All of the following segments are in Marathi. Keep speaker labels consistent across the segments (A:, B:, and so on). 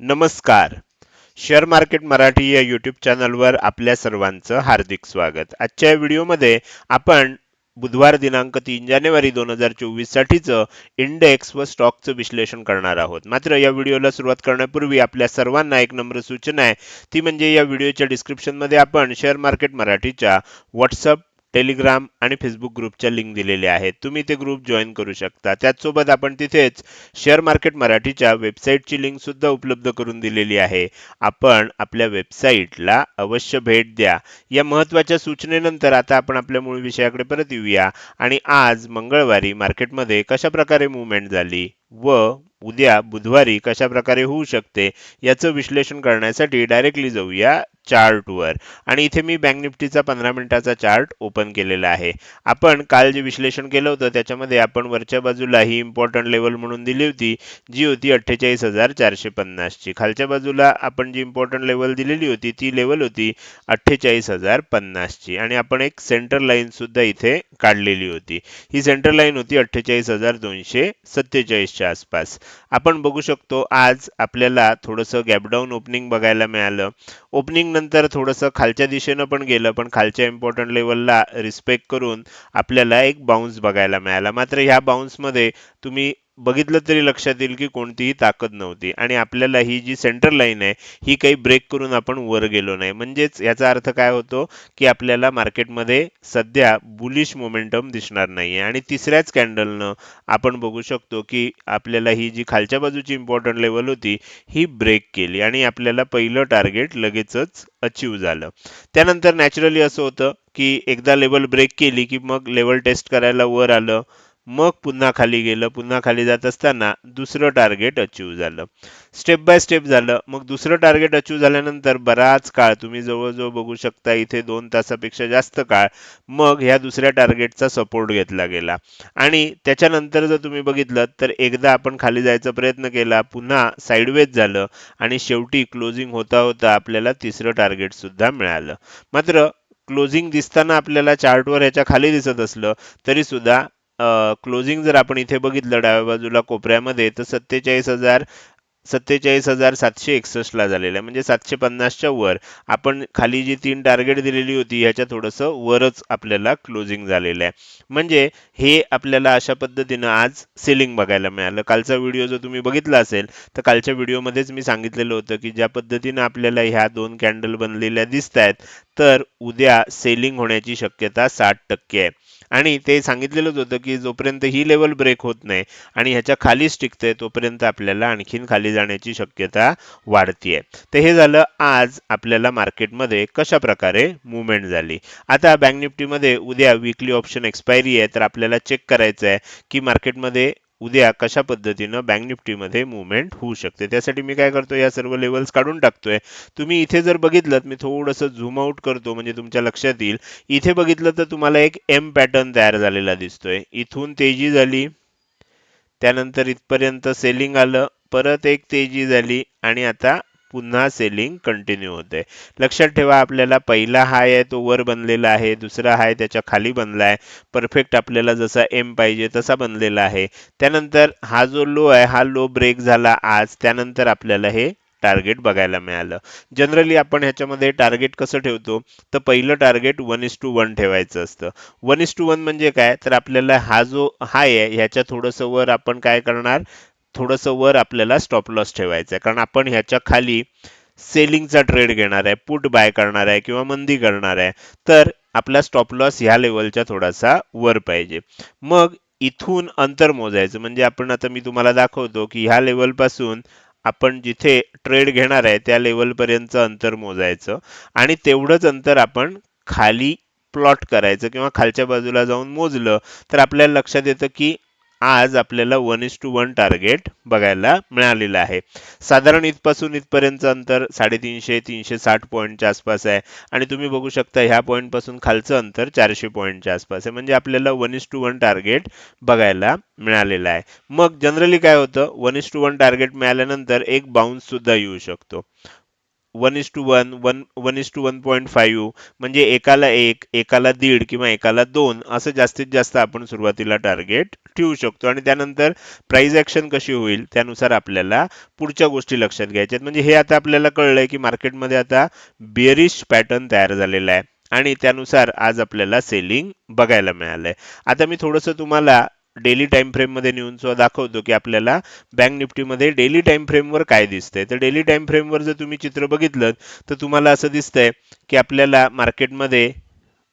A: नमस्कार. शेअर मार्केट मराठी या यूट्यूब चॅनलवर आपल्या सर्वांचं हार्दिक स्वागत. आजच्या या व्हिडिओमध्ये आपण बुधवार दिनांक तीन जानेवारी दोन हजार चोवीस साठीचं इंडेक्स व स्टॉकचं विश्लेषण करणार आहोत. मात्र या व्हिडिओला सुरुवात करण्यापूर्वी आपल्या सर्वांना एक नम्र सूचना आहे. ती म्हणजे या व्हिडिओच्या डिस्क्रिप्शनमध्ये आपण शेअर मार्केट मराठीच्या व्हॉट्सअप टेलिग्राम आणि फेसबुक ग्रुपच्या लिंक दिलेल्या आहेत. तुम्ही ते ग्रुप जॉईन करू शकता. त्याचसोबत आपण तिथेच शेअर मार्केट मराठीच्या वेबसाईटची लिंक सुद्धा उपलब्ध करून दिलेली आहे. आपण आपल्या वेबसाईटला अवश्य भेट द्या. या महत्त्वाच्या सूचनेनंतर आता आपण आपल्या मूळ विषयाकडे परत येऊया. आणि आज मंगळवारी मार्केटमध्ये कशा प्रकारे मुवमेंट झाली व उद्या बुधवारी कशा प्रकारे होऊ शकते याचं विश्लेषण करण्यासाठी डायरेक्टली जाऊया चार्टवर आणि इथे मी बँक निफ्टीचा पंधरा मिनिटाचा चार्ट ओपन केलेला आहे. आपण काल जे विश्लेषण केलं होतं त्याच्यामध्ये आपण वरच्या बाजूला ही इम्पॉर्टंट लेवल म्हणून दिली होती जी होती अठ्ठेचाळीस हजार चारशे पन्नासची. खालच्या बाजूला आपण जी इम्पॉर्टंट लेवल दिलेली होती ती लेवल होती अठ्ठेचाळीस हजार पन्नासची. आणि आपण एक सेंटर लाईन सुद्धा इथे काढलेली होती. ही सेंटर लाईन होती अठ्ठेचाळीस हजार दोनशे सत्तेचाळीसच्या आसपास. आपण बघू शकतो आज आपल्याला थोडंसं गॅपडाऊन ओपनिंग बघायला मिळालं. ओपनिंग नंतर थोडंसं खालच्या दिशेनं पण गेलं पण खालच्या इम्पॉर्टंट लेवलला रिस्पेक्ट करून आपल्याला एक बाउन्स बघायला मिळाला. मात्र ह्या बाउन्समध्ये तुम्ही बघितलं तरी लक्षात येईल की कोणतीही ताकद नव्हती. आणि आपल्याला ही जी सेंटर लाईन आहे ही काही ब्रेक करून आपण वर गेलो नाही. म्हणजेच याचा अर्थ काय होतो की आपल्याला मार्केटमध्ये सध्या बुलिश मोमेंटम दिसणार नाहीये. आणि तिसऱ्याच कॅन्डलनं आपण बघू शकतो की आपल्याला ही जी खालच्या बाजूची इम्पॉर्टंट लेवल होती ही ब्रेक केली. आणि आपल्याला पहिलं टार्गेट लगेचच अचीव झालं. त्यानंतर नॅचरली असं होतं की एकदा लेवल ब्रेक केली की मग लेवल टेस्ट करायला वर आलं. मग पुन्हा खाली गेलं पुन्हा खाली जात असताना दुसरं टार्गेट अचीव झालं. स्टेप बाय स्टेप झालं. मग दुसरं टार्गेट अचीव झाल्यानंतर बराच काळ तुम्ही जवळजवळ बघू शकता इथे दोन तासापेक्षा जास्त काळ मग ह्या दुसऱ्या टार्गेटचा सपोर्ट घेतला गेला. आणि त्याच्यानंतर जर तुम्ही बघितलं तर एकदा आपण खाली जायचा प्रयत्न केला पुन्हा साईडवेज झालं आणि शेवटी क्लोजिंग होता होता आपल्याला तिसरं टार्गेट सुद्धा मिळालं. मात्र क्लोजिंग दिसताना आपल्याला चार्टवर ह्याच्या खाली दिसत असलं तरी सुद्धा क्लोजिंग जर आपण इथे बघितलं डाव्या बाजूला कोपऱ्यामध्ये तर सत्तेचाळीस हजार सत्तेचाळीस हजार सातशे एकसष्टला झालेलं आहे. म्हणजे सातशे पन्नासच्या वर. आपण खाली जी तीन टार्गेट दिलेली होती ह्याच्या थोडंसं वरच आपल्याला क्लोजिंग झालेलं आहे. म्हणजे हे आपल्याला अशा पद्धतीनं आज सेलिंग बघायला मिळालं. कालचा व्हिडिओ जर तुम्ही बघितला असेल तर कालच्या व्हिडिओमध्येच मी सांगितलेलं होतं की ज्या पद्धतीनं आपल्याला ह्या दोन कॅन्डल बनलेल्या दिसत आहेत तर उद्या सेलिंग होण्याची शक्यता साठ टक्के आहे. आणि ते सांगितलेलंच होतं की जोपर्यंत ही लेवल ब्रेक होत नाही आणि ह्याच्या खालीच टिकते तोपर्यंत आपल्याला आणखीन खाली जाण्याची शक्यता वाढतीये. तर हे झालं आज आपल्याला मार्केटमध्ये कशा प्रकारे मुवमेंट झाली. आता बँक निफ्टीमध्ये उद्या विकली ऑप्शन एक्सपायरी आहे तर आपल्याला चेक करायचं आहे की मार्केटमध्ये उद्या कशा पद्धतीनं बँक निफ्टीमध्ये मुवमेंट होऊ शकते? त्यासाठी मी काय करतो या सर्व लेवल्स काढून टाकतोय. तुम्ही इथे जर बघितलं मी थोडंसं झूम आउट करतो म्हणजे तुमच्या लक्षात येईल. इथे बघितलं तर तुम्हाला एक एम पॅटर्न तयार झालेला दिसतोय. इथून तेजी झाली त्यानंतर इथपर्यंत सेलिंग आलं परत एक तेजी झाली आणि आता पुन्हा सेलिंग कंटिन्यू होते. लक्षात ठेवा आपल्याला पहिला हाय आहे तो वर बनलेला आहे दुसरा हाय त्याच्याखाली बनला आहे. परफेक्ट आपल्याला जसा एम पाहिजे तसा बनलेला आहे. त्यानंतर हा जो लो आहे हा लो ब्रेक झाला आज. त्यानंतर आपल्याला हे टार्गेट बघायला मिळालं. जनरली आपण ह्याच्यामध्ये टार्गेट कसं ठेवतो? तर पहिलं target one is to one ठेवायचं असतं. वन इस टू वन म्हणजे काय? तर आपल्याला हा जो हाय आहे ह्याच्या थोडंसं वर आपण काय करणार? थोडंसं वर आपल्याला स्टॉप लॉस ठेवायचं आहे. कारण आपण ह्याच्या खाली सेलिंगचा ट्रेड घेणार आहे पुट बाय करणार आहे किंवा मंदी करणार आहे. तर आपला स्टॉप लॉस ह्या लेवलच्या थोडासा वर पाहिजे. मग इथून अंतर मोजायचं. म्हणजे आपण आता मी तुम्हाला दाखवतो की ह्या लेवलपासून आपण जिथे ट्रेड घेणार आहे त्या लेवलपर्यंतचं अंतर मोजायचं. आणि तेवढंच अंतर आपण खाली प्लॉट करायचं किंवा खालच्या बाजूला जाऊन मोजलं तर आपल्याला लक्षात येतं की आज आपल्याला one is to one target बघायला मिळालेलं आहे. साधारण इथपासून इथपर्यंत अंतर साडेतीनशे तीनशे साठ पॉईंटच्या आसपास आहे. आणि तुम्ही बघू शकता ह्या पॉईंटपासून खालचं अंतर चारशे पॉईंटच्या आसपास आहे. म्हणजे आपल्याला one is to one target बघायला मिळालेलं आहे. मग जनरली काय होतं? One is to one target मिळाल्यानंतर एक बाउन्ससुद्धा येऊ शकतो. One is to one one one is to one point five म्हणजे एकाला एक एकाला दीड किंवा एकाला दोन असं जास्तीत जास्त आपण सुरुवातीला टार्गेट ठेवू शकतो. आणि त्यानंतर प्राईज ॲक्शन कशी होईल त्यानुसार आपल्याला पुढच्या गोष्टी लक्षात घ्यायच्यात. म्हणजे हे आता आपल्याला कळलंय की मार्केटमध्ये आता बिअरिश पॅटर्न तयार झालेला आहे. आणि त्यानुसार आज आपल्याला सेलिंग बघायला मिळालं आहे आता मी थोडंसं तुम्हाला डेली टाइम फ्रेममध्ये नेऊन सुद्धा दाखवतो की आपल्याला बँक निफ्टीमध्ये डेली टाइम फ्रेमवर काय दिसतंय. तर डेली टाइम फ्रेमवर जर तुम्ही चित्र बघितलं तर तुम्हाला असं दिसतंय की आपल्याला मार्केटमध्ये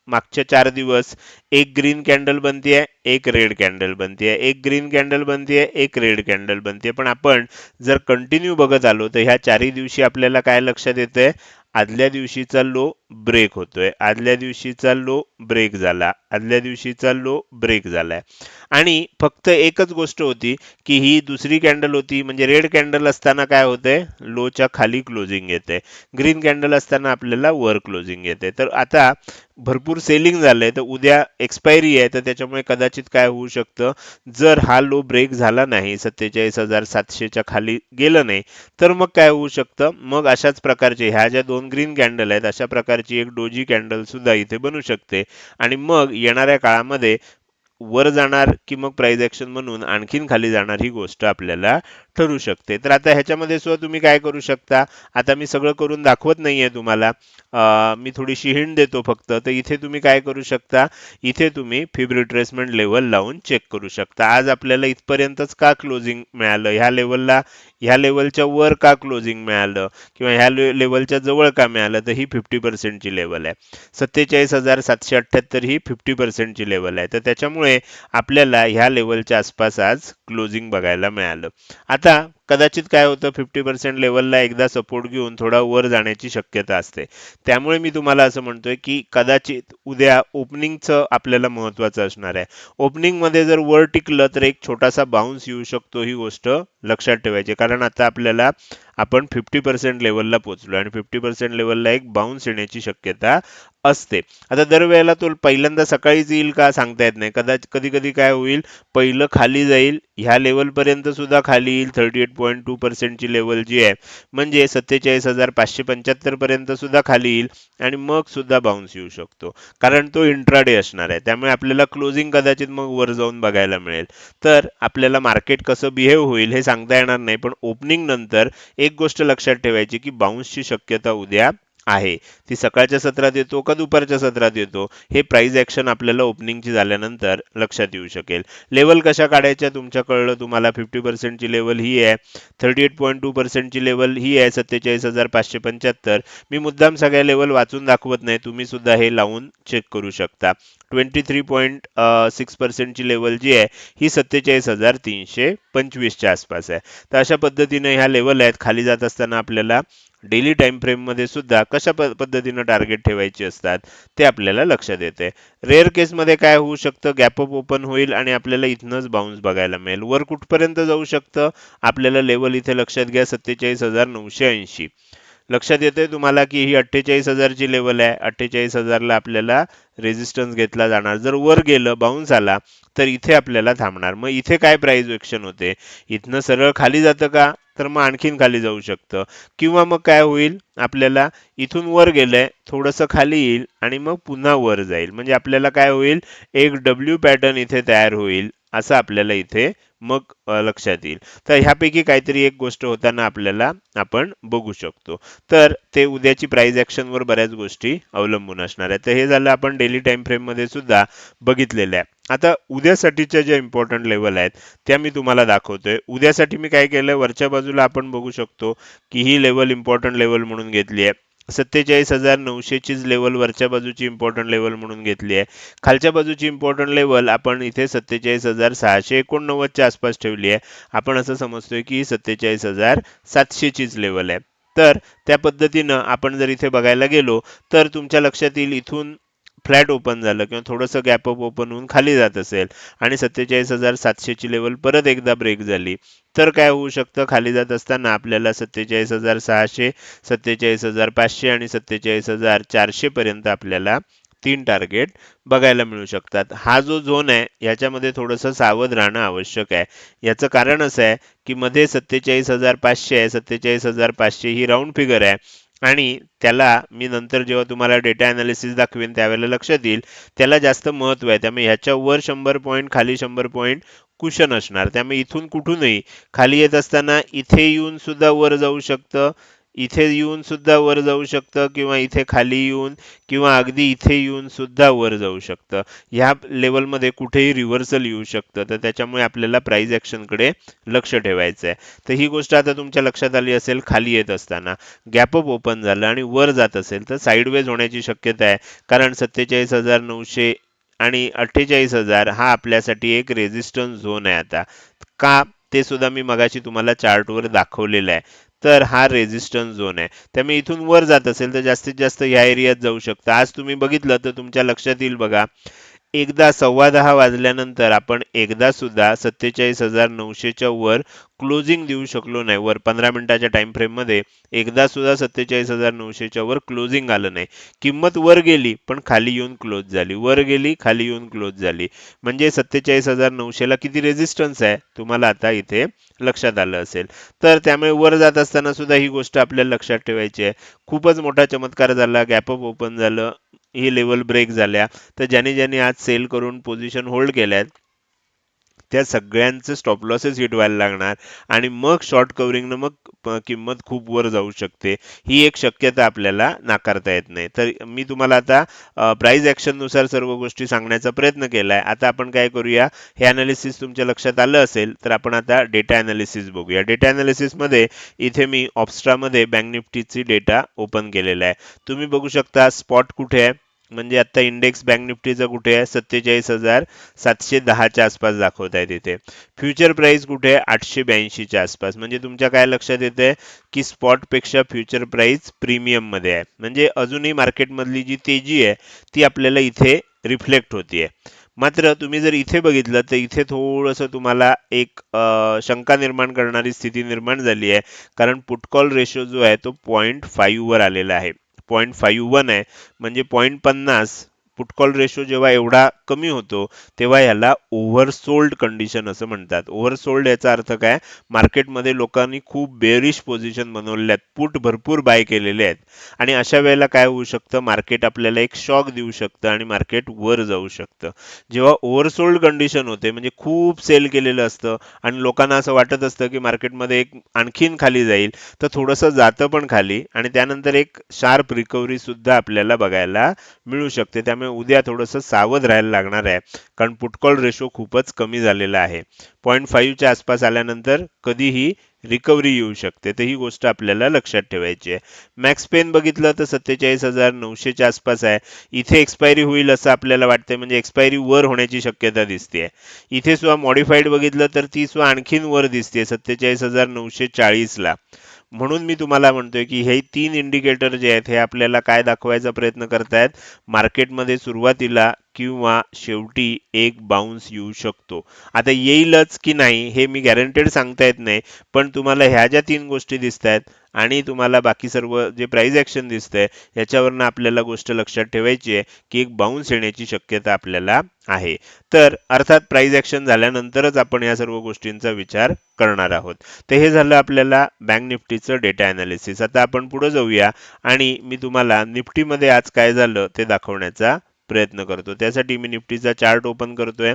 A: मागच्या चार दिवस एक ग्रीन कॅन्डल आहे एक रेड कॅन्डल आहे एक ग्रीन कॅन्डल आहे एक रेड कॅन्डल बनतीये. पण आपण जर कंटिन्यू बघत आलो तर ह्या चारही दिवशी आपल्याला काय लक्षात येतंय? आदल्या दिवशीचा लो ब्रेक होतोय. आदल्या दिवशीचा लो ब्रेक झाला. आदल्या दिवशीचा लो ब्रेक झालाय. आणि फक्त एकच गोष्ट होती की ही दुसरी कॅन्डल होती म्हणजे रेड कॅन्डल असताना काय होतंय? लोच्या खाली क्लोजिंग येते ग्रीन कॅन्डल असताना आपल्याला वर क्लोजिंग येते तर आता भरपूर सेलिंग झालंय. तर उद्या एक्सपायरी आहे. तर त्याच्यामुळे कदाचित काय होऊ शकतं? जर हा लो ब्रेक झाला नाही सत्तेचाळीस हजार सातशेच्या खाली गेलं नाही तर मग काय होऊ शकतं? मग अशाच प्रकारचे ह्या ज्या दोन ग्रीन कॅन्डल आहेत अशा प्रकारची एक डोजी कॅन्डल सुद्धा इथे बनू शकते. आणि मग येणाऱ्या काळामध्ये वर जाणार की मग प्राइस ॲक्शन म्हणून आणखीन खाली जाणार ही गोष्ट आपल्याला ठरू शकते. तर आता ह्याच्यामध्ये सुद्धा तुम्ही काय करू शकता? आता मी सगळं करून दाखवत नाहीये तुम्हाला. मी थोडीशी हिंट देतो फक्त. तर इथे तुम्ही काय करू शकता? इथे तुम्ही फिब रिट्रेसमेंट लेवल लावून चेक करू शकता. आज आपल्याला इथपर्यंतच का क्लोजिंग मिळालं? ह्या लेवलला ह्या लेवलच्या वर का क्लोजिंग मिळालं? किंवा ह्या लेवलच्या जवळ का मिळालं? तर ही फिफ्टी पर्सेंटची लेवल आहे. सत्तेचाळीस हजार सातशे अठ्ठ्याहत्तर ही फिफ्टी पर्सेंटची लेवल आहे. तर त्याच्यामुळे आपल्याला ह्या लेवलच्या आसपास आज क्लोजिंग बघायला मिळालं. आता plata कदाचित काय होतं फिफ्टी पर्सेंट लेवलला एकदा सपोर्ट घेऊन थोडा वर जाण्याची शक्यता असते. त्यामुळे मी तुम्हाला असं म्हणतोय की कदाचित उद्या ओपनिंगचं आपल्याला महत्त्वाचं असणार आहे. ओपनिंगमध्ये जर वर टिकलं तर एक छोटासा बाउन्स येऊ शकतो ही गोष्ट लक्षात ठेवायची. कारण आता आपल्याला आपण फिफ्टी पर्सेंट लेवलला पोहोचलो आणि फिफ्टी पर्सेंट लेवलला एक बाउन्स येण्याची शक्यता असते. आता दरवेळेला तो पहिल्यांदा सकाळीच येईल का सांगता येत नाही. कदाचित कधी कधी काय होईल पहिलं खाली जाईल ह्या लेवल पर्यंत सुद्धा खाली येईल थर्टी एट पॉईंट टू पर्सेंटची लेवल जी आहे म्हणजे सत्तेचाळीस हजार पाचशे पंच्याहत्तर पर्यंत सुद्धा खाली येईल आणि मग सुद्धा बाउन्स येऊ शकतो. कारण तो इंट्राडे असणार आहे. त्यामुळे आपल्याला क्लोजिंग कदाचित मग वर जाऊन बघायला मिळेल. तर आपल्याला मार्केट कसं बिहेव होईल हे सांगता येणार नाही पण ओपनिंग नंतर एक गोष्ट लक्षात ठेवायची की बाउन्सची शक्यता उद्या आहे. ती सकाळच्या सत्रात येतो का दुपारच्या सत्रात येतो? हे प्राईज ऍक्शन आपल्याला ओपनिंगची झाल्यानंतर लक्षात येऊ शकेल. लेवल कशा काढायच्या तुमच्या कळलं तुम्हाला फिफ्टी पर्सेंटची लेवल ही आहे. थर्टी एट पॉईंट टू पर्सेंटची लेवल ही आहे. सत्तेचाळीस हजार पाचशे पंच्याहत्तर. मी मुद्दाम सगळ्या लेवल वाचून दाखवत नाही. तुम्ही सुद्धा हे लावून चेक करू शकता. ट्वेंटी थ्री पॉईंट सिक्स पर्सेंटची लेवल जी आहे ही सत्तेचाळीस हजार तीनशे पंचवीसच्या आसपास आहे. तर अशा पद्धतीने ह्या लेवल आहेत. खाली जात असताना आपल्याला डेली टाइम फ्रेममध्ये सुद्धा कशा प- पद्धतीनं टार्गेट ठेवायचे असतात ते आपल्याला लक्षात येते रेअर केसमध्ये काय होऊ शकतं गॅप अप ओपन होईल आणि आपल्याला इथनंच बाउन्स बघायला मिळेल. वर कुठपर्यंत जाऊ शकतं आपल्याला लेवल इथे लक्षात घ्या सत्तेचाळीस हजार नऊशे ऐंशी. लक्षात येते तुम्हाला की ही अठ्ठेचाळीस हजारची लेवल आहे. अठ्ठेचाळीस हजारला आपल्याला रेजिस्टन्स घेतला जाणार. जर वर गेलं बाउन्स आला तर इथे आपल्याला थांबणार. मग इथे काय प्राइस एक्शन होते? इथनं सरळ खाली जातं का? तर मग आणखीन खाली जाऊ शकतं. किंवा मग काय होईल? आपल्याला इथून वर गेलंय थोडंसं खाली येईल आणि मग पुन्हा वर जाईल. म्हणजे आपल्याला काय होईल? एक डब्ल्यू पॅटर्न इथे तयार होईल असं आपल्याला इथे मग लक्षात येईल. तर ह्यापैकी काहीतरी एक गोष्ट होताना आपल्याला आपण बघू शकतो. तर ते उद्याची प्राइस ॲक्शनवर बऱ्याच गोष्टी अवलंबून असणार आहे तर हे झालं आपण डेली टाइम फ्रेममध्ये सुद्धा बघितलेलं आहे. आता उद्यासाठीच्या ज्या इम्पॉर्टंट लेवल आहेत त्या मी तुम्हाला दाखवतोय. उद्यासाठी मी काय केलंय वरच्या बाजूला आपण बघू शकतो की ही लेवल इम्पॉर्टंट लेवल म्हणून घेतली आहे. सत्तेचाळीस हजार नऊशेचीच लेवल वरच्या बाजूची इम्पॉर्टंट लेवल म्हणून घेतली आहे. खालच्या बाजूची इम्पॉर्टंट लेवल आपण इथे सत्तेचाळीस हजार सहाशे एकोणनव्वदच्या आसपास ठेवली आहे. आपण असं समजतोय की ही सत्तेचाळीस हजार सातशेचीच लेवल आहे. तर त्या पद्धतीनं आपण जर इथे बघायला गेलो तर तुमच्या लक्षात येईल इथून फ्लॅट ओपन झालं किंवा थोडंसं गॅप अप ओपन होऊन खाली जात असेल आणि सत्तेचाळीस हजार सातशेची लेवल परत एकदा ब्रेक झाली तर काय होऊ शकतं? खाली जात असताना आपल्याला सत्तेचाळीस हजार सहाशे सत्तेचाळीस हजार पाचशे आणि सत्तेचाळीस हजार चारशेपर्यंत आपल्याला तीन टार्गेट बघायला मिळू शकतात. हा जो झोन आहे याच्यामध्ये थोडंसं सावध राहणं आवश्यक आहे. याचं कारण असं आहे की मध्ये सत्तेचाळीस हजार पाचशे आहे सत्तेचाळीस हजार पाचशे ही राऊंड फिगर आहे. आणि त्याला मी नंतर जेव्हा तुम्हाला डेटा अनालिसिस दाखवेन त्यावेळेला लक्ष देईल. त्याला जास्त महत्त्व आहे. त्यामुळे ह्याच्यावर शंभर पॉईंट खाली शंभर पॉईंट कुशन असणार. त्यामुळे इथून कुठूनही खाली येत असताना इथे येऊन सुद्धा वर जाऊ शकतं. इथे येऊन सुद्धा वर जाऊ शकतं किंवा इथे खाली येऊन किंवा अगदी इथे येऊन सुद्धा वर जाऊ शकतं. ह्या लेवलमध्ये कुठेही रिव्हर्सल येऊ शकतं. तर त्याच्यामुळे आपल्याला प्राईज ॲक्शनकडे लक्ष ठेवायचं आहे तर ही गोष्ट आता तुमच्या लक्षात आली असेल खाली येत असताना. गॅपअप ओपन झालं आणि वर जात असेल तर साईडवेज होण्याची शक्यता आहे. कारण सत्तेचाळीस हजार नऊशे आणि अठ्ठेचाळीस हजार हा आपल्यासाठी एक रेजिस्टन्स झोन आहे आता. का? ते सुद्धा मी मगाशी तुम्हाला चार्टवर दाखवलेलं आहे. तर हा रेझिस्टन्स झोन आहे. त्यामुळे इथून वर जात असेल तर जास्तीत जास्त ह्या एरियात जाऊ शकता. आज तुम्ही बघितलं तर तुमच्या लक्षात येईल बघा. एकदा सव्वा दहा वाजल्यानंतर आपण एकदा सुद्धा सत्तेचाळीस हजार नऊशेच्या वर क्लोजिंग देऊ शकलो नाही. वर पंधरा मिनिटाच्या टाइम फ्रेममध्ये एकदा सुद्धा सत्तेचाळीस हजार नऊशेच्या वर क्लोजिंग आलं नाही. किंमत वर गेली पण खाली येऊन क्लोज झाली. वर गेली खाली येऊन क्लोज झाली. म्हणजे सत्तेचाळीस हजार नऊशेला किती रेझिस्टन्स आहे? तुम्हाला आता इथे लक्षात आलं असेल. तर त्यामुळे वर जात असताना सुद्धा ही गोष्ट आपल्याला लक्षात ठेवायची आहे. खूपच मोठा चमत्कार झाला गॅपअप ओपन झालं. ही लेवल ब्रेक झाल्या. तर ज्याने ज्याने आज सेल करून पोझिशन होल्ड केल्यात त्या सगळ्यांचे स्टॉप लॉसेस हिट व्हायला लागणार आणि मग शॉर्ट कव्हरिंगनं मग किंमत खूप वर जाऊ शकते. ही एक शक्यता आपल्याला नाकारता येत नाही. तर मी तुम्हाला आता प्राईज ॲक्शननुसार सर्व गोष्टी सांगण्याचा प्रयत्न केला आहे आता आपण काय करूया? हे ॲनालिसिस तुमच्या लक्षात आलं असेल तर आपण आता डेटा ॲनालिसिस बघूया. डेटा ॲनालिसिसमध्ये इथे मी ऑप्स्ट्रामध्ये बँक निफ्टीची डेटा ओपन केलेला आहे. तुम्ही बघू शकता स्पॉट कुठे आहे? म्हणजे आता इंडेक्स बँक निफ्टीचा कुठे आहे? सत्तेचाळीस हजार सातशे दहाच्या आसपास दाखवत आहे तिथे. फ्युचर प्राइस कुठे आहे? आठशे ब्याऐंशीच्या आसपास. म्हणजे तुमच्या काय लक्षात येते की स्पॉटपेक्षा फ्युचर प्राइस प्रीमियममध्ये आहे. म्हणजे अजूनही मार्केटमधली जी तेजी आहे ती आपल्याला इथे रिफ्लेक्ट होतीये. मात्र तुम्ही जर इथे बघितलं तर इथे थोडंसं तुम्हाला एक शंका निर्माण करणारी स्थिती निर्माण झाली आहे. कारण पुटकॉल रेशो जो आहे तो पॉईंट फाईव्ह वर आलेला आहे. पॉईंट फाईव्ह वन आहे. म्हणजे पॉईंट पन्नास पुटकॉल रेशो जेव्हा एवढा कमी होतो तेव्हा याला ओव्हरसोल्ड कंडिशन असं म्हणतात. ओव्हरसोल्ड याचा अर्थ काय? मार्केटमध्ये लोकांनी खूप बेरिश पोझिशन बनवलेल्या आहेत. पुट भरपूर बाय केलेले आहेत. आणि अशा वेळेला काय होऊ शकतं? मार्केट आपल्याला एक शॉक देऊ शकतं आणि मार्केट वर जाऊ शकतं. जेव्हा ओव्हरसोल्ड कंडिशन होते म्हणजे खूप सेल केलेलं असतं आणि लोकांना असं वाटत असतं की मार्केटमध्ये एक आणखीन खाली जाईल तर थोडंसं जातं पण खाली आणि त्यानंतर एक शार्प रिकव्हरी सुद्धा आपल्याला बघायला मिळू शकते. त्यामुळे उद्या थोडंसं सावध राहायला लागणार आहे. कारण पुटकॉल रेशो खूपच कमी झालेला आहे. पॉईंट फाईव्हच्या आसपास आल्यानंतर कधीही रिकव्हरी येऊ शकते. तर ही गोष्ट आपल्याला लक्षात ठेवायची आहे. मॅक्स पेन बघितलं तर सत्तेचाळीस हजार नऊशेच्या आसपास आहे. इथे एक्सपायरी होईल असं आपल्याला वाटतंय. म्हणजे एक्सपायरी वर होण्याची शक्यता दिसते इथे सुद्धा मॉडिफाईड बघितलं तर ती सुद्धा आणखीन वर दिसते सत्तेचाळीस हजार नऊशे चाळीसला म्हणून मी तुम्हाला म्हणतोय की हे तीन इंडिकेटर जे आहेत हे आपल्याला काय दाखवायचा प्रयत्न करतायत? मार्केटमध्ये सुरुवातीला किंवा शेवटी एक बाउन्स येऊ शकतो. आता येईलच की नाही हे मी गॅरंटेड सांगता येत नाही पण तुम्हाला ह्या ज्या तीन गोष्टी दिसत आहेत आणि तुम्हाला बाकी सर्व जे प्राइस ॲक्शन दिसतंय याच्यावरनं आपल्याला गोष्ट लक्षात ठेवायची आहे की एक बाउन्स येण्याची शक्यता आपल्याला आहे. तर अर्थात प्राईज ॲक्शन झाल्यानंतरच आपण या सर्व गोष्टींचा विचार करणार आहोत. तर हे झालं आपल्याला बँक निफ्टीचं डेटा ॲनालिसिस आता आपण पुढे जाऊया आणि मी तुम्हाला निफ्टीमध्ये आज काय झालं ते दाखवण्याचा प्रयत्न करतो. त्यासाठी मी निफ्टीचा चार्ट ओपन करतोय.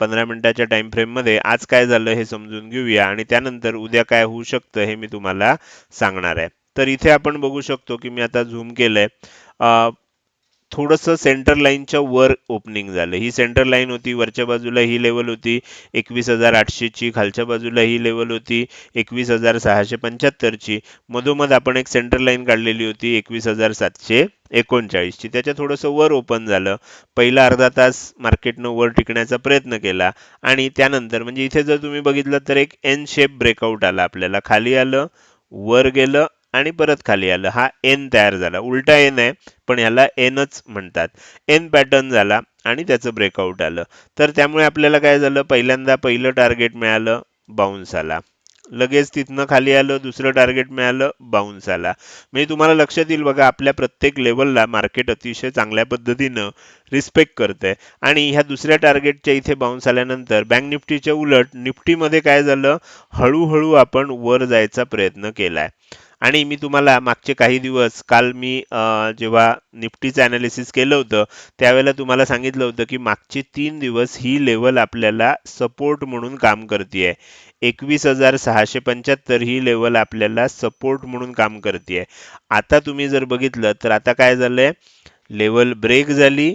A: पंधरा मिनिटाच्या टाइम फ्रेममध्ये आज काय झालं हे समजून घेऊया आणि त्यानंतर उद्या काय होऊ शकतं हे मी तुम्हाला सांगणार आहे. तर इथे आपण बघू शकतो की मी आता झूम केलंय. अं, थोडंसं सेंटर लाईनच्या वर ओपनिंग झालं. ही सेंटर लाईन होती वरच्या बाजूला ही लेवल होती. एकवीस हजार आठशेची खालच्या बाजूला ही लेवल होती. एकवीस हजार सहाशे पंच्याहत्तरची. मधोमध आपण एक सेंटर लाईन काढलेली होती एकवीस हजार सातशे एकोणचाळीसची. त्याच्या थोडंसं वर ओपन झालं. पहिला अर्धा तास मार्केटनं वर टिकण्याचा प्रयत्न केला. आणि त्यानंतर म्हणजे इथे जर तुम्ही बघितलं तर एक एन शेप ब्रेकआउट आला आपल्याला. खाली आलं वर गेलं आणि परत खाली आलं. हा एन तयार झाला. उलटा एन आहे पण ह्याला एनच म्हणतात. एन पॅटर्न झाला आणि त्याचं ब्रेकआउट आलं. तर त्यामुळे आपल्याला काय झालं? पहिल्यांदा पहिलं टार्गेट मिळालं बाउन्स आला. लगेच तिथनं खाली आलं दुसरं टार्गेट मिळालं बाउन्स आला. म्हणजे तुम्हाला लक्षात येईल बघा आपल्या प्रत्येक लेवलला मार्केट अतिशय चांगल्या पद्धतीनं रिस्पेक्ट करतंय. आणि ह्या दुसऱ्या टार्गेटच्या इथे बाउन्स आल्यानंतर बँक निफ्टीच्या उलट निफ्टीमध्ये काय झालं? हळूहळू आपण वर जायचा प्रयत्न केलाय. आणि मी तुम्हाला मागचे काही दिवस काल मी जेव्हा निफ्टीचं अनालिसिस केलं होतं त्यावेळेला तुम्हाला सांगितलं होतं की मागचे तीन दिवस ही लेवल आपल्याला सपोर्ट म्हणून काम करते एकवीस हजार सहाशे पंच्याहत्तर ही लेवल आपल्याला सपोर्ट म्हणून काम करते आता तुम्ही जर बघितलं तर आता काय झालंय? लेवल ब्रेक झाली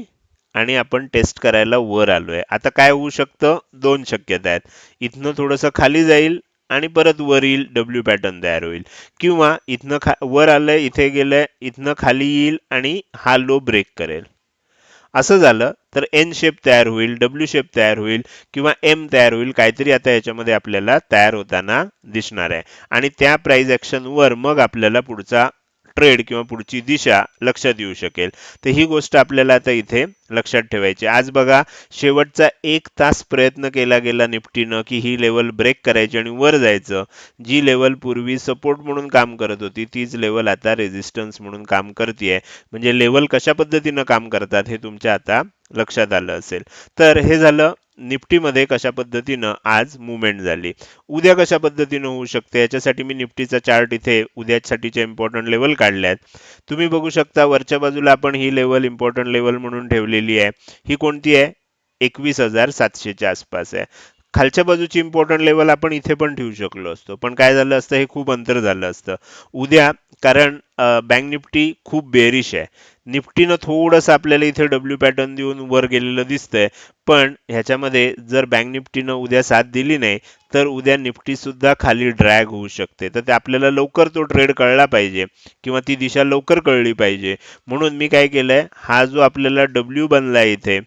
A: आणि आपण टेस्ट करायला वर आलोय. आता काय होऊ शकतं? दोन शक्यता आहेत. इथनं थोडंसं खाली जाईल आणि परत वर येईल डब्ल्यू पॅटर्न तयार होईल. किंवा इथनं खा वर आलंय इथे गेलंय इथनं खाली येईल आणि हा लो ब्रेक करेल. असं झालं तर एन शेप तयार होईल डब्ल्यू शेप तयार होईल किंवा एम तयार होईल काहीतरी आता याच्यामध्ये आपल्याला तयार होताना दिसणार आहे. आणि त्या प्राईज वर मग आपल्याला पुढचा ट्रेड किंवा पुढची दिशा लक्षात येऊ शकेल. तर ही गोष्ट आपल्याला आता इथे लक्षात ठेवायची. आज बघा शेवटचा एक तास प्रयत्न केला गेला निफ्टीनं की ही लेवल ब्रेक करायची आणि वर जायचं. जी लेवल पूर्वी सपोर्ट म्हणून काम करत होती तीच लेवल आता रेझिस्टन्स म्हणून काम करते म्हणजे लेवल कशा पद्धतीनं काम करतात हे तुमच्या आता लक्षात आलं असेल. तर हे झालं निफ्टीमध्ये कशा पद्धतीनं आज मुवमेंट झाली? उद्या कशा पद्धतीनं होऊ शकते? याच्यासाठी मी निफ्टीचा चार्ट इथे उद्यासाठीचे इम्पॉर्टंट लेवल काढले आहेत तुम्ही बघू शकता वरच्या बाजूला आपण ही लेवल इम्पॉर्टंट लेवल म्हणून ठेवलेली आहे. ही कोणती आहे? एकवीस हजार सातशेच्या आसपास आहे. खालच्या बाजूची इम्पॉर्टंट लेवल आपण इथे पण ठेवू शकलो असतो. पण काय झालं असतं? हे खूप अंतर झालं असतं. उद्या कारण बँक निफ्टी खूप बेरिश आहे. निफ्टीनं थोडंसं आपल्याला इथे डब्ल्यू पॅटर्न देऊन वर गेलेलं दिसतंय. पण ह्याच्यामध्ये जर बँक निफ्टीनं उद्या साथ दिली नाही तर उद्या निफ्टी सुद्धा खाली ड्रॅग होऊ शकते. तर ते आपल्याला लवकर तो ट्रेड कळला पाहिजे किंवा ती दिशा लवकर कळली पाहिजे. म्हणून मी काय केलंय हा जो आपल्याला डब्ल्यू बनलाय इथे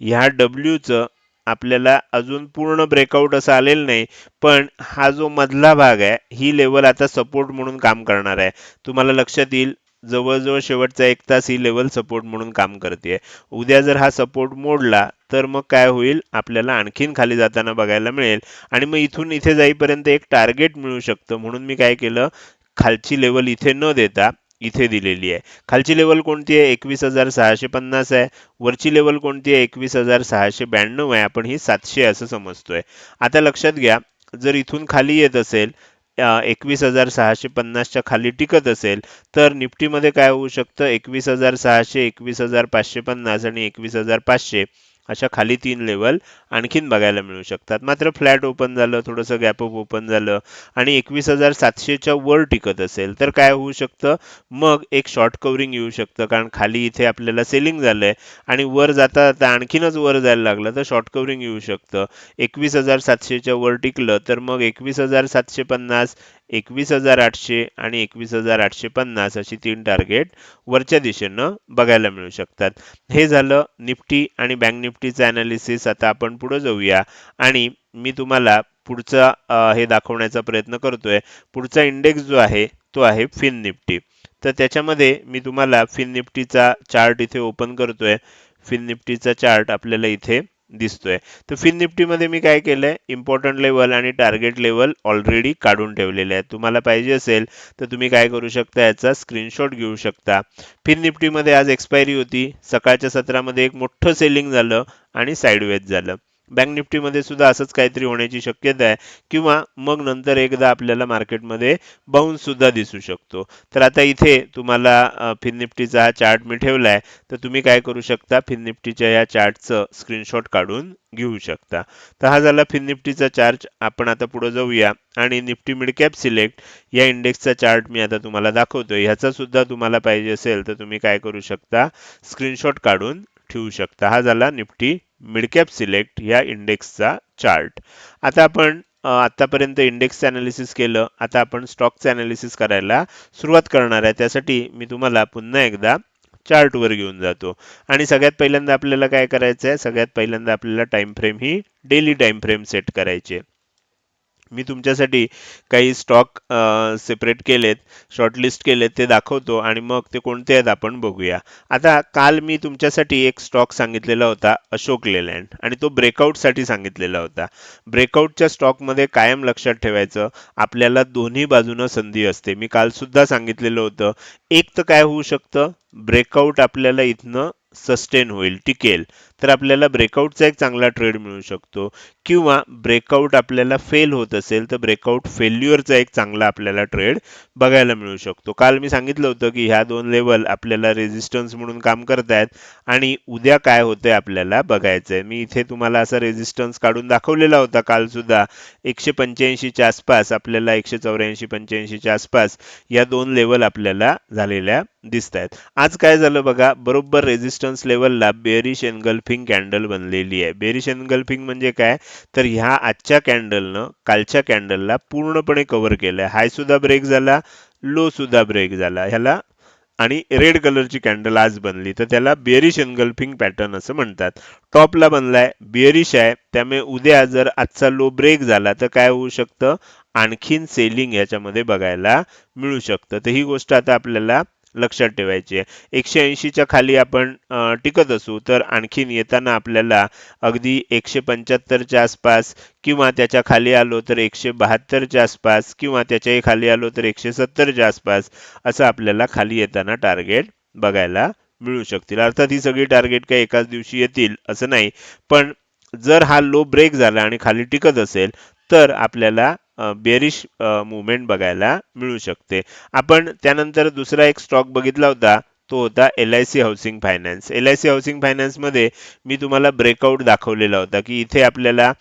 A: ह्या डब्ल्यूचं आपल्याला अजून पूर्ण ब्रेकआउट असं आलेलं नाही पण हा जो मधला भाग आहे ही लेवल आता सपोर्ट म्हणून काम करणार आहे. तुम्हाला लक्षात येईल जवळजवळ शेवटचा एक तास ही लेवल सपोर्ट म्हणून काम करते उद्या जर हा सपोर्ट मोडला तर मग काय होईल? आपल्याला आणखीन खाली जाताना बघायला मिळेल. आणि मग इथून इथे जाईपर्यंत एक टार्गेट मिळू शकतं. म्हणून मी काय केलं? खालची लेवल इथे न देता इथे दिलेली आहे. खालची लेवल कोणती आहे? एकवीस हजार सहाशे पन्नास आहे. वरची लेवल कोणती आहे? एकवीस हजार सहाशे ब्याण्णव आहे. आपण ही सातशे असं समजतोय. आता लक्षात घ्या जर इथून खाली येत असेल एकवीस हजार सहाशे पन्नासच्या खाली टिकत असेल तर निफ्टीमध्ये काय होऊ शकतं? एकवीस हजार सहाशे एकवीस हजार पाचशे पन्नास आणि एकवीस हजार पाचशे. अशा खाली तीन लेवल आणखीन बघायला मिळू शकतात. मात्र फ्लॅट ओपन झालं थोडंसं गॅप अप ओपन झालं आणि एकवीस हजार सातशेच्या वर टिकत असेल तर काय होऊ शकतं? मग एक शॉर्ट कव्हरिंग येऊ शकतं कारण खाली इथे आपल्याला सेलिंग झालंय आणि वर जाता जाता आणखीनच वर जायला लागलं तर शॉर्ट कव्हरिंग येऊ शकतं. एकवीस हजार सातशेच्या वर टिकलं तर मग एकवीस हजार सातशे पन्नास एकवीस हजार आठशे आणि एकवीस हजार आठशे पन्नास अशी तीन टार्गेट वरच्या दिशेनं बघायला मिळू शकतात. हे झालं निफ्टी आणि बँक निफ्टीचं अनालिसिस आता आपण पुढे जाऊया. आणि मी तुम्हाला पुढचा हे दाखवण्याचा प्रयत्न करतोय. पुढचा इंडेक्स जो आहे तो आहे फिन निफ्टी. तर त्याच्यामध्ये मी तुम्हाला फिन निफ्टीचा चार्ट इथे ओपन करतोय. फिन निफ्टीचा चार्ट आपल्याला इथे दिसतोय. तर फिन निफ्टीमध्ये मी काय केलंय? इम्पॉर्टंट लेवल आणि टार्गेट लेवल ऑलरेडी काढून ठेवलेले आहेत. तुम्हाला पाहिजे असेल तर तुम्ही काय करू शकता? याचा स्क्रीनशॉट घेऊ शकता. फिन निफ्टीमध्ये आज एक्सपायरी होती. सकाळच्या सत्रामध्ये एक मोठं सेलिंग झालं आणि साईडवेज झालं. बँक निफ्टीमध्ये सुद्धा असंच काहीतरी होण्याची शक्यता आहे. किंवा मग नंतर एकदा आपल्याला मार्केटमध्ये बाउन्स सुद्धा दिसू शकतो. तर आता इथे तुम्हाला फिन निफ्टीचा हा चार्ट मी ठेवला आहे तर तुम्ही काय करू शकता? फिन निफ्टीच्या या चार्टचं स्क्रीनशॉट काढून घेऊ शकता. तर हा झाला फिन निफ्टीचा आपण आता पुढे जाऊया. आणि निफ्टी मिड कॅप सिलेक्ट या इंडेक्सचा चार्ट मी आता तुम्हाला दाखवतोय. ह्याचा सुद्धा तुम्हाला पाहिजे असेल तर तुम्ही काय करू शकता? स्क्रीनशॉट काढून ठेवू शकता. हा झाला निफ्टी मिडकॅप सिलेक्ट ह्या इंडेक्सचा चार्ट आता आपण आतापर्यंत इंडेक्सचं ॲनालिसिस केलं. आता आपण स्टॉकचं ॲनालिसिस करायला सुरुवात करणार आहे. त्यासाठी मी तुम्हाला पुन्हा एकदा चार्टवर घेऊन जातो. आणि सगळ्यात पहिल्यांदा आपल्याला काय करायचं आहे सगळ्यात पहिल्यांदा आपल्याला टाइम फ्रेम ही डेली टाइम फ्रेम सेट करायची आहे. मी तुमच्यासाठी काही स्टॉक सेपरेट केलेत शॉर्टलिस्ट केलेत ते दाखवतो आणि मग ते कोणते आहेत आपण बघूया. आता काल मी तुमच्यासाठी एक स्टॉक सांगितलेला होता अशोक लेलँड आणि तो ब्रेकआउटसाठी सांगितलेला होता. ब्रेकआउटच्या स्टॉकमध्ये कायम लक्षात ठेवायचं आपल्याला दोन्ही बाजूनं संधी असते. मी काल सुद्धा सांगितलेलं होतं एक तर काय होऊ शकतं? ब्रेकआउट आपल्याला इथनं सस्टेन होईल टिकेल. तर आपल्याला ब्रेकआउटचा एक चांगला ट्रेड मिळू शकतो. किंवा ब्रेकआउट आपल्याला फेल होत असेल तर ब्रेकआउट फेल्युअरचा एक चांगला आपल्याला ट्रेड बघायला मिळू शकतो. काल मी सांगितलं होतं की ह्या दोन लेवल आपल्याला रेझिस्टन्स म्हणून काम करतायत आणि उद्या काय होतंय आपल्याला बघायचं आहे मी इथे तुम्हाला असा रेझिस्टन्स काढून दाखवलेला होता काल सुद्धा. एकशे पंच्याऐंशीच्या आसपास आपल्याला एकशे चौऱ्याऐंशी पंच्याऐंशीच्या आसपास या दोन लेवल आपल्याला झालेल्या दिसत आहेत आज काय झालं बघा बरोबर रेझिस्टन्स लेवलला बेरिश एनगल्फिंग कॅन्डल बनलेली आहे. बेरिश एनगल्फिंग म्हणजे काय? तर ह्या आजच्या कॅन्डलनं कालच्या कॅन्डलला पूर्णपणे कव्हर केलंय. हाय सुद्धा ब्रेक झाला लो सुद्धा ब्रेक झाला. ह्याला आणि रेड कलरची कॅन्डल आज बनली. तर त्याला बिअरिश एनगल्फिंग पॅटर्न असं म्हणतात. टॉपला बनलाय बिअरिश आहे त्यामुळे उद्या जर आजचा लो ब्रेक झाला तर काय होऊ शकतं? आणखीन सेलिंग याच्यामध्ये बघायला मिळू शकतं. तर ही गोष्ट आता आपल्याला लक्षात ठेवायची आहे. एकशे ऐंशीच्या खाली आपण टिकत असू तर आणखीन येताना आपल्याला अगदी एकशे पंच्याहत्तरच्या आसपास किंवा त्याच्याखाली आलो तर एकशे बहात्तरच्या आसपास किंवा त्याच्याही खाली आलो तर एकशे सत्तरच्या आसपास असं आपल्याला खाली येताना टार्गेट बघायला मिळू शकतील. अर्थात ही सगळी टार्गेट काही एकाच दिवशी येतील असं नाही. पण जर हा लो ब्रेक झाला आणि खाली टिकत असेल तर आपल्याला बेरिश मुवमेंट बघायला मिळू शकते. आपण त्यानंतर दुसरा एक स्टॉक बघितला होता तो होता L I C housing finance L I C housing फायनान्समध्ये मी तुम्हाला ब्रेकआउट दाखवलेला होता की इथे आपल्याला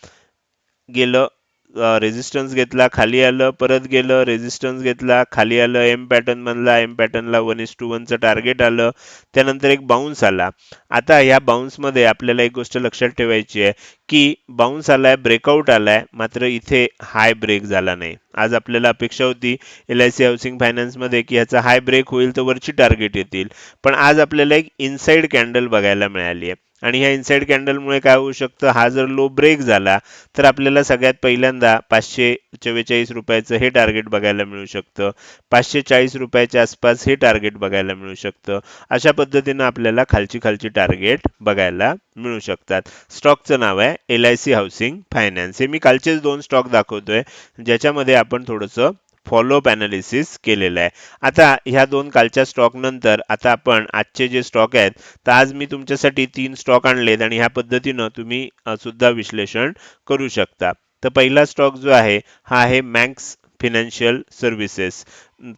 A: गेलं रेजिस्टन्स घेतला खाली आलं परत गेलं रेझिस्टन्स घेतला खाली आलं एम पॅटर्न म्हणला एम पॅटर्नला वन इस टू वनचं टार्गेट आलं त्यानंतर एक बाउन्स आला. आता ह्या बाउन्समध्ये आपल्याला एक गोष्ट लक्षात ठेवायची आहे की बाउन्स आलाय ब्रेकआउट आलाय मात्र इथे हाय ब्रेक झाला नाही. आज आपल्याला अपेक्षा होती एल आय सी हाऊसिंग फायनान्समध्ये की ह्याचा हाय ब्रेक होईल तर वरची टार्गेट येतील. पण आज आपल्याला एक इनसाइड कॅन्डल बघायला मिळाली आहे. आणि ह्या इनसाईड कॅन्डलमुळे काय होऊ शकतं? हा जर लो ब्रेक झाला तर आपल्याला सगळ्यात पहिल्यांदा पाचशे चव्वेचाळीस रुपयाचं हे टार्गेट बघायला मिळू शकतं. पाचशे चाळीस रुपयाच्या आसपास हे टार्गेट बघायला मिळू शकतं. अशा पद्धतीनं आपल्याला खालची खालची टार्गेट बघायला मिळू शकतात. स्टॉकचं नाव आहे L I C housing finance. हे मी कालचेच दोन स्टॉक दाखवतोय. ज्याच्यामध्ये आपण थोडंसं फॉलोअप ॲनालिसिस केलेलं आहे. आता ह्या दोन कालच्या स्टॉक नंतर आता आपण आजचे जे स्टॉक आहेत तर आज मी तुमच्यासाठी तीन स्टॉक आणलेत आणि ह्या पद्धतीनं तुम्ही सुद्धा विश्लेषण करू शकता. तर पहिला स्टॉक जो आहे हा आहे मॅक्स फिनान्शियल सर्व्हिसेस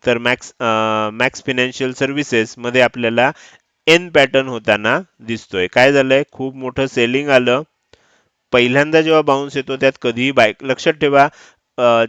A: तर मॅक्स मॅक्स फिनान्शियल सर्व्हिसेस मध्ये आपल्याला एन पॅटर्न होताना दिसतोय. काय झालंय? खूप मोठं सेलिंग आलं. पहिल्यांदा जेव्हा बाउन्स येतो त्यात कधीही बाय लक्षात ठेवा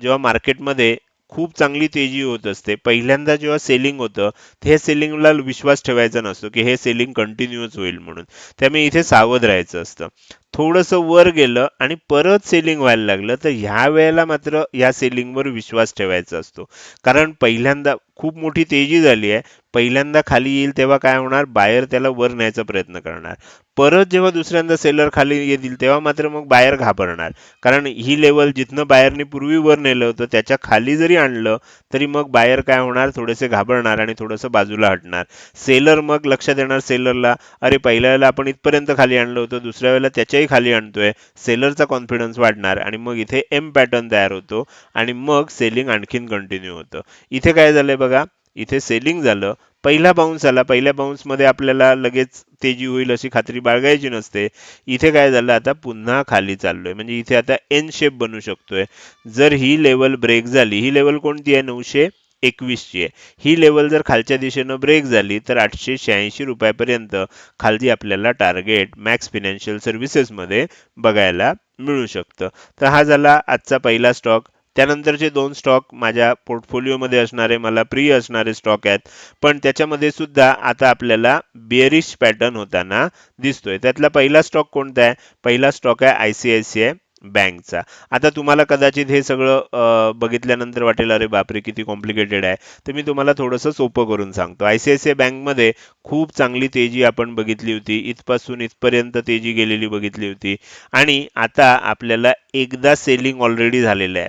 A: जेव्हा मार्केटमध्ये खूप चांगली तेजी होत असते. पहिल्यांदा जेव्हा सेलिंग होतं हे सेलिंगला विश्वास ठेवायचा नसतो की हे सेलिंग कंटिन्युअस होईल म्हणून. त्यामुळे इथे सावध राहायचं असतं. थोडंसं वर गेलं आणि परत सेलिंग व्हायला लागलं तर ह्या वेळेला मात्र या सेलिंगवर विश्वास ठेवायचा असतो. कारण पहिल्यांदा खूप मोठी तेजी झाली आहे. पहिल्यांदा खाली येईल तेव्हा काय होणार? बायर त्याला वर न्यायचा प्रयत्न करणार. परत जेव्हा दुसऱ्यांदा सेलर खाली येतील तेव्हा मात्र मग बायर घाबरणार. कारण ही लेवल जिथनं बायरने पूर्वी वर नेलं होतं त्याच्याखाली जरी आणलं तरी मग बायर काय होणार? थोडेसे घाबरणार आणि थोडंसं बाजूला हटणार. सेलर मग लक्ष देणार सेलरला अरे पहिल्या वेळेला आपण इथपर्यंत खाली आणलं होतं दुसऱ्या वेळेला त्याच्याही खाली आणतोय. सेलरचा कॉन्फिडन्स वाढणार आणि मग इथे एम पॅटर्न तयार होतो आणि मग सेलिंग आणखीन कंटिन्यू होतं. इथे काय झालंय बघा इथे सेलिंग झालं. पहिला बाउन्स आला. पहिल्या बाऊन्समध्ये आपल्याला लगेच तेजी होईल अशी खात्री बाळगायची नसते. इथे काय झालं? आता पुन्हा खाली चाललोय. म्हणजे इथे आता एन शेप बनू शकतोय. जर ही लेवल ब्रेक झाली ही लेवल कोणती आहे? नऊशे एकवीसची आहे. ही लेवल जर खालच्या दिशेनं ब्रेक झाली तर आठशे शहाऐंशी रुपयापर्यंत खाली आपल्याला टार्गेट मॅक्स फिनान्शियल सर्व्हिसेसमध्ये बघायला मिळू शकतं. तर हा झाला आजचा पहिला स्टॉक त्यानंतरचे दोन स्टॉक माझ्या पोर्टफोलिओमध्ये असणारे मला प्रिय असणारे स्टॉक आहेत पण त्याच्यामध्ये सुद्धा आता आपल्याला बेरिश पॅटर्न होताना दिसतोय. त्यातला पहिला स्टॉक कोणता आहे? पहिला स्टॉक आहे I C I C I बँकचा. आता तुम्हाला कदाचित हे सगळं बघितल्यानंतर वाटेल अरे बापरे किती कॉम्प्लिकेटेड आहे. तर मी तुम्हाला थोडंसं सोपं करून सांगतो. I C I C I बँकमध्ये खूप चांगली तेजी आपण बघितली होती. इथपासून इथपर्यंत तेजी गेलेली बघितली होती. आणि आता आपल्याला एकदा सेलिंग ऑलरेडी झालेलं आहे.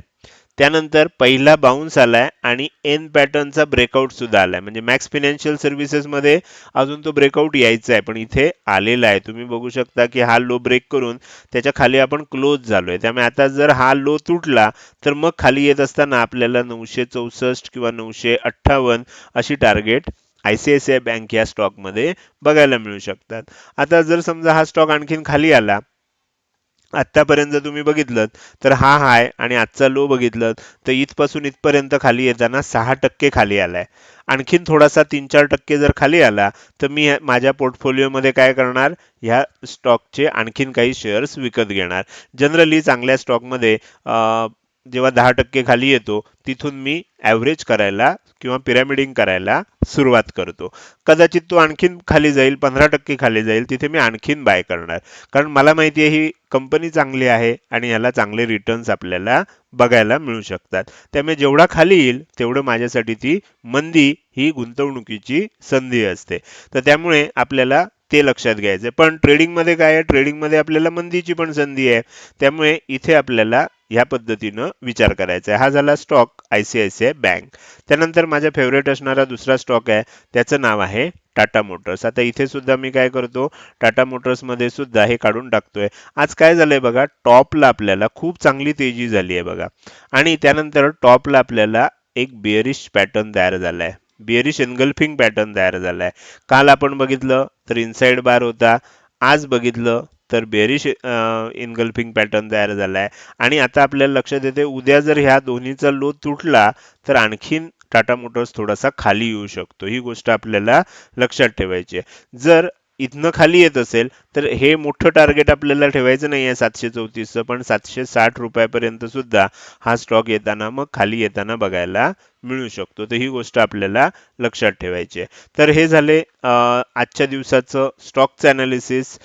A: त्यानंतर पहिला बाउन्स आलाय आणि एन पॅटर्नचा ब्रेकआउट सुद्धा आलाय. म्हणजे मॅक्स फिनान्शियल सर्व्हिसेसमध्ये अजून तो ब्रेकआउट यायचा आहे पण इथे आलेला आहे. तुम्ही बघू शकता की हा लो ब्रेक करून त्याच्याखाली आपण क्लोज झालोय. त्यामुळे आता जर हा लो तुटला तर मग खाली येत असताना आपल्याला नऊशे चौसष्ट किंवा नऊशे अठ्ठावन्न अशी target I C I C I bank या स्टॉकमध्ये बघायला मिळू शकतात. आता जर समजा हा स्टॉक आणखीन खाली आला आत्तापर्यंत तुम्ही बघितलं तर हा हाय आणि आजचा लो बघितलं तर इथपासून इथपर्यंत खाली येताना सहा टक्के खाली आलाय. आणखीन थोडासा तीन चार टक्के जर खाली आला तर मी माझ्या पोर्टफोलिओमध्ये काय करणार? ह्या स्टॉकचे आणखीन काही शेअर्स विकत घेणार. जनरली चांगल्या स्टॉकमध्ये जेव्हा दहा टक्के खाली येतो तिथून मी ॲव्हरेज करायला किंवा पिरॅमिडिंग करायला सुरुवात करतो. कदाचित तो आणखीन खाली जाईल पंधरा टक्के खाली जाईल तिथे मी आणखीन बाय करणार. कारण मला माहिती आहे ही कंपनी चांगली आहे आणि याला चांगले रिटर्न्स आपल्याला बघायला मिळू शकतात. त्यामुळे जेवढा खाली येईल तेवढं माझ्यासाठी ती मंदी ही गुंतवणुकीची संधी असते. तर त्यामुळे आपल्याला ते लक्षात घ्यायचं पण ट्रेडिंगमध्ये काय आहे? ट्रेडिंगमध्ये आपल्याला मंदीची पण संधी आहे. त्यामुळे इथे आपल्याला ह्या पद्धतीनं विचार करायचा आहे हा झाला stock I C I C I bank त्यानंतर माझ्या फेवरेट असणारा दुसरा स्टॉक आहे. त्याचं नाव आहे टाटा मोटर्स आता इथे सुद्धा मी काय करतो? टाटा मोटर्समध्ये सुद्धा हे काढून टाकतोय. आज काय झालंय बघा? टॉपला आपल्याला खूप चांगली तेजी झाली आहे बघा. आणि त्यानंतर टॉपला आपल्याला एक बिअरिश पॅटर्न तयार झाला आहे बिअरिश एनगल्फिंग पॅटर्न तयार झालाय. काल आपण बघितलं तर इनसाइड बार होता आज बघितलं तर बेरिश इनगल्फिंग पॅटर्न तयार झालाय. आणि आता आपल्याला लक्षात येते उद्या जर ह्या दोन्हीचा लो तुटला तर आणखीन टाटा मोटर्स थोडासा खाली येऊ शकतो. ही गोष्ट आपल्याला लक्षात ठेवायची आहे. जर इथनं खाली येत असेल तर हे मोठं टार्गेट आपल्याला ठेवायचं नाही आहे सातशे चौतीसचं पण सातशे साठ रुपयापर्यंत सुद्धा हा स्टॉक येताना मग खाली येताना बघायला मिळू शकतो. तर ही गोष्ट आपल्याला लक्षात ठेवायची आहे. तर हे झाले आजच्या दिवसाचं स्टॉकचं ॲनालिसिस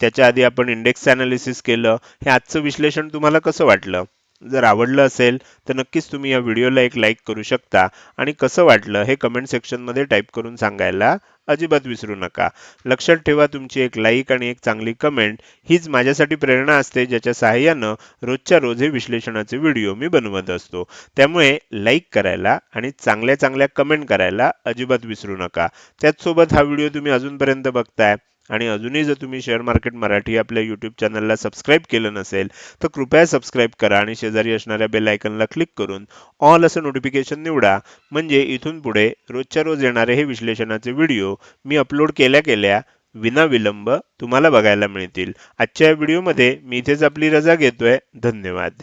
A: त्याच्या आधी आपण इंडेक्स ॲनालिसिस केलं. हे आजचं विश्लेषण तुम्हाला कसं वाटलं? जर आवडलं असेल तर नक्कीच तुम्ही या व्हिडिओला एक लाईक करू शकता. आणि कसं वाटलं हे कमेंट सेक्शनमध्ये टाईप करून सांगायला अजिबात विसरू नका. लक्षात ठेवा तुमची एक लाईक आणि एक चांगली कमेंट हीच माझ्यासाठी प्रेरणा असते ज्याच्या सहाय्यानं रोजच्या रोज हे विश्लेषणाचे व्हिडिओ मी बनवत असतो. त्यामुळे लाईक करायला आणि चांगल्या चांगल्या कमेंट करायला अजिबात विसरू नका. त्याचसोबत हा व्हिडिओ तुम्ही अजूनपर्यंत बघताय आणि अजूनही जर तुम्ही शेअर मार्केट मराठी आपल्या यूट्यूब चॅनलला सबस्क्राईब केलं नसेल तर कृपया सबस्क्राईब करा आणि शेजारी असणाऱ्या बेल आयकनला क्लिक करून ऑल असं नोटिफिकेशन निवडा. म्हणजे इथून पुढे रोजच्या रोज येणारे हे विश्लेषणाचे व्हिडिओ मी अपलोड केल्या केल्या विनाविलंब तुम्हाला बघायला मिळतील. आजच्या या व्हिडिओमध्ये मी इथेच आपली रजा घेतोय. धन्यवाद.